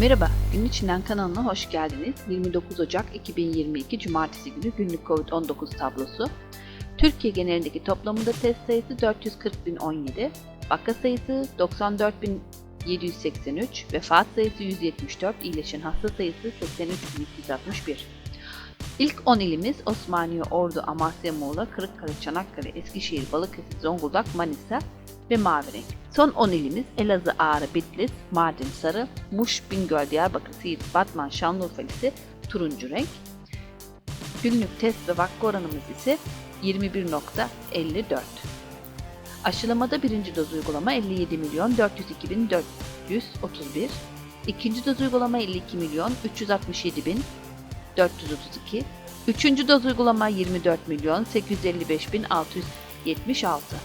Merhaba, Gün İçinden kanalına hoş geldiniz. 29 Ocak 2022 Cumartesi günü günlük COVID-19 tablosu. Türkiye genelindeki toplamında test sayısı 440.017, vaka sayısı 94.783, vefat sayısı 174, iyileşen hasta sayısı 83.261. İlk 10 ilimiz Osmaniye, Ordu, Amasya, Muğla, Kırıkkale, Çanakkale, Eskişehir, Balıkesir, Zonguldak, Manisa ve Mavi renk. Son 10 ilimiz Elazığ, Ağrı, Bitlis, Mardin, Sarı, Muş, Bingöl, Diyarbakır, Siirt, Batman, Şanlıurfa ise turuncu renk. Günlük test ve vaka oranımız ise 21.54. Aşılamada birinci doz uygulama 57 milyon 402 bin 431, ikinci doz uygulama 52 milyon 367 bin 432, üçüncü doz uygulama 24 milyon 855 bin 676.